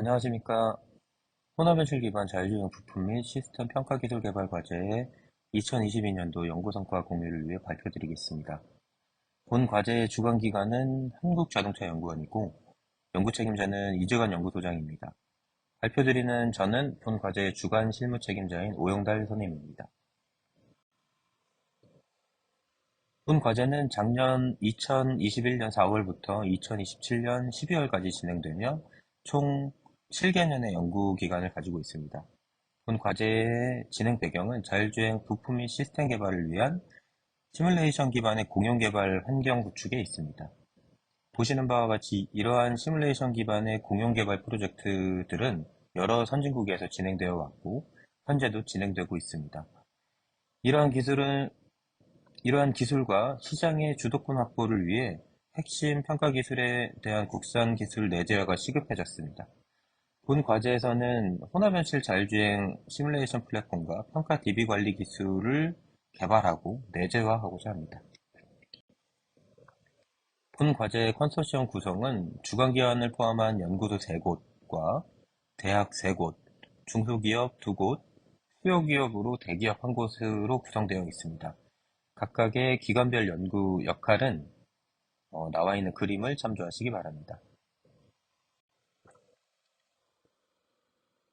안녕하십니까. 혼합현실 기반 자율주행 부품 및 시스템 평가 기술 개발 과제의 2022년도 연구 성과 공유를 위해 발표드리겠습니다. 본 과제의 주관 기관은 한국자동차연구원이고 연구 책임자는 이재관 연구소장입니다. 발표드리는 저는 본 과제의 주관 실무 책임자인 오영달 선임입니다. 본 과제는 작년 2021년 4월부터 2027년 12월까지 진행되며 총 7개년의 연구 기간을 가지고 있습니다. 본 과제의 진행 배경은 자율주행 부품 및 시스템 개발을 위한 시뮬레이션 기반의 공용 개발 환경 구축에 있습니다. 보시는 바와 같이 이러한 시뮬레이션 기반의 공용 개발 프로젝트들은 여러 선진국에서 진행되어 왔고 현재도 진행되고 있습니다. 이러한 기술은 이러한 기술과 시장의 주도권 확보를 위해 핵심 평가 기술에 대한 국산 기술 내재화가 시급해졌습니다. 본 과제에서는 혼합현실 자율주행 시뮬레이션 플랫폼과 평가 DB 관리 기술을 개발하고 내재화하고자 합니다. 본 과제의 컨소시엄 구성은 주관기관을 포함한 연구소 3곳과 대학 3곳, 중소기업 2곳, 수요기업으로 대기업 1곳으로 구성되어 있습니다. 각각의 기관별 연구 역할은 어, 나와 있는 그림을 참조하시기 바랍니다.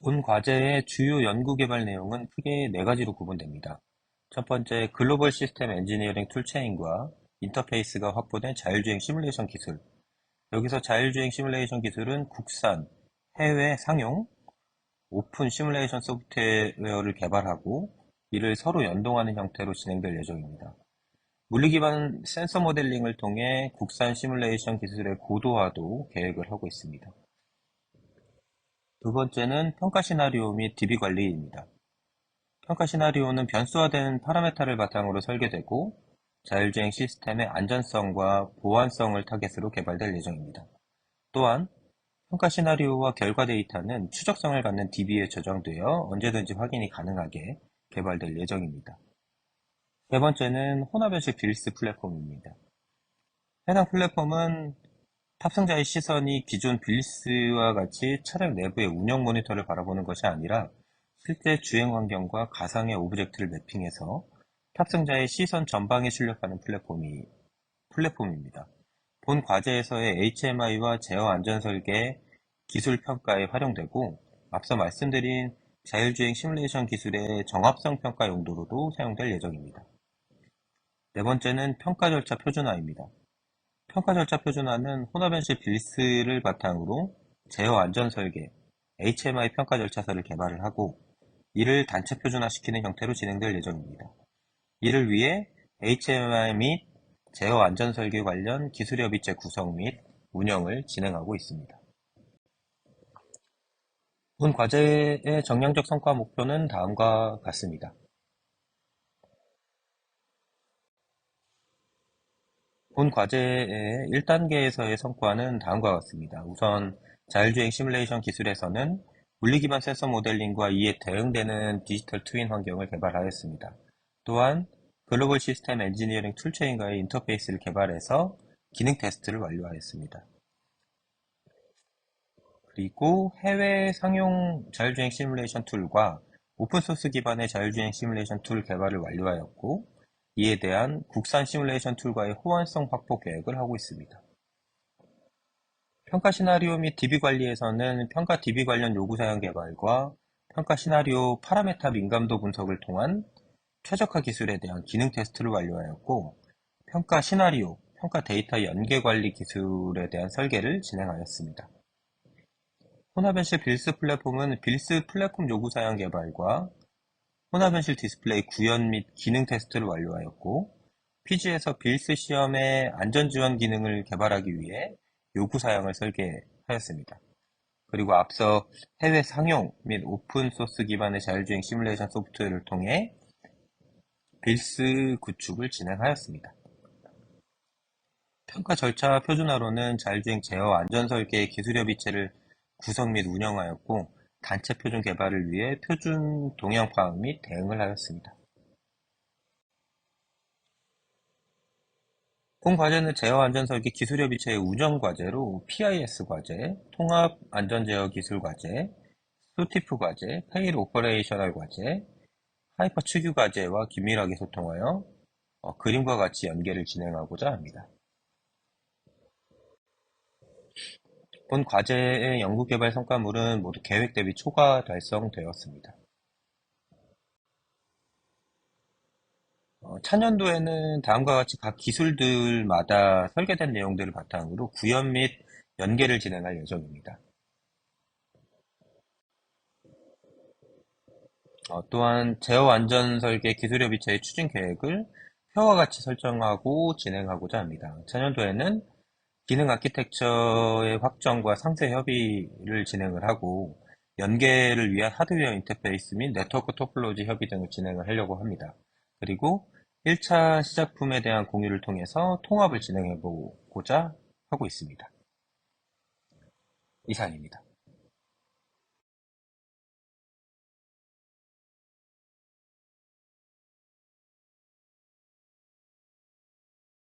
본 과제의 주요 연구 개발 내용은 크게 네 가지로 구분됩니다. 첫 번째, 글로벌 시스템 엔지니어링 툴체인과 인터페이스가 확보된 자율주행 시뮬레이션 기술. 여기서 자율주행 시뮬레이션 기술은 국산, 해외 상용, 오픈 시뮬레이션 소프트웨어를 개발하고 이를 서로 연동하는 형태로 진행될 예정입니다. 물리 기반 센서 모델링을 통해 국산 시뮬레이션 기술의 고도화도 계획을 하고 있습니다. 두 번째는 평가 시나리오 및 DB 관리입니다. 평가 시나리오는 변수화된 파라메타를 바탕으로 설계되고 자율주행 시스템의 안전성과 보안성을 타겟으로 개발될 예정입니다. 또한 평가 시나리오와 결과 데이터는 추적성을 갖는 DB에 저장되어 언제든지 확인이 가능하게 개발될 예정입니다. 세 번째는 혼합현실 빌스 플랫폼입니다. 해당 플랫폼은 탑승자의 시선이 기존 빌스와 같이 차량 내부의 운영 모니터를 바라보는 것이 아니라 실제 주행 환경과 가상의 오브젝트를 매핑해서 탑승자의 시선 전방에 출력하는 플랫폼이, 플랫폼입니다. 본 과제에서의 HMI와 제어 안전 설계 기술 평가에 활용되고 앞서 말씀드린 자율주행 시뮬레이션 기술의 정합성 평가 용도로도 사용될 예정입니다. 네 번째는 평가 절차 표준화입니다. 평가 절차 표준화는 혼합현실 빌스를 바탕으로 제어 안전 설계, HMI 평가 절차서를 개발을 하고 이를 단체 표준화시키는 형태로 진행될 예정입니다. 이를 위해 HMI 및 제어 안전 설계 관련 기술협의체 구성 및 운영을 진행하고 있습니다. 본 과제의 정량적 성과 목표는 다음과 같습니다. 본 과제의 1단계에서의 성과는 다음과 같습니다. 우선 자율주행 시뮬레이션 기술에서는 물리 기반 센서 모델링과 이에 대응되는 디지털 트윈 환경을 개발하였습니다. 또한 글로벌 시스템 엔지니어링 툴체인과의 인터페이스를 개발해서 기능 테스트를 완료하였습니다. 그리고 해외 상용 자율주행 시뮬레이션 툴과 오픈소스 기반의 자율주행 시뮬레이션 툴 개발을 완료하였고 이에 대한 국산 시뮬레이션 툴과의 호환성 확보 계획을 하고 있습니다. 평가 시나리오 및 DB 관리에서는 평가 DB 관련 요구사항 개발과 평가 시나리오 파라메타 민감도 분석을 통한 최적화 기술에 대한 기능 테스트를 완료하였고 평가 시나리오, 평가 데이터 연계 관리 기술에 대한 설계를 진행하였습니다. 혼합현실 빌스 플랫폼은 빌스 플랫폼 요구사항 개발과 혼합현실 디스플레이 구현 및 기능 테스트를 완료하였고 PG에서 빌스 시험의 안전지원 기능을 개발하기 위해 요구사항을 설계하였습니다. 그리고 앞서 해외 상용 및 오픈소스 기반의 자율주행 시뮬레이션 소프트웨어를 통해 빌스 구축을 진행하였습니다. 평가 절차 표준화로는 자율주행 제어 안전 설계 기술협의체를 구성 및 운영하였고 단체 표준 개발을 위해 표준 파악 및 대응을 하였습니다. 본 과제는 제어 안전설계 기술협 의체의 운영 과제로 PIS 과제, 통합 안전제어 기술 과제, 스티프 과제, 페일 오퍼레이셔널 과제, 하이퍼 추규 과제와 긴밀하게 소통하여 어, 그림과 같이 연계를 진행하고자 합니다. 본 과제의 연구개발 성과물은 모두 계획 대비 초과 달성되었습니다. 어, 차년도에는 다음과 같이 각 기술들마다 설계된 내용들을 바탕으로 구현 및 연계를 진행할 예정입니다. 어, 또한 제어 안전 설계 기술협의체의 추진 계획을 표와 같이 설정하고 진행하고자 합니다. 차년도에는 기능 아키텍처의 확정과 상세 협의를 진행을 하고 연계를 위한 하드웨어 인터페이스 및 네트워크 토폴로지 협의 등을 진행을 하려고 합니다. 그리고 1차 시작품에 대한 공유를 통해서 통합을 진행해 보고자 하고 있습니다. 이상입니다.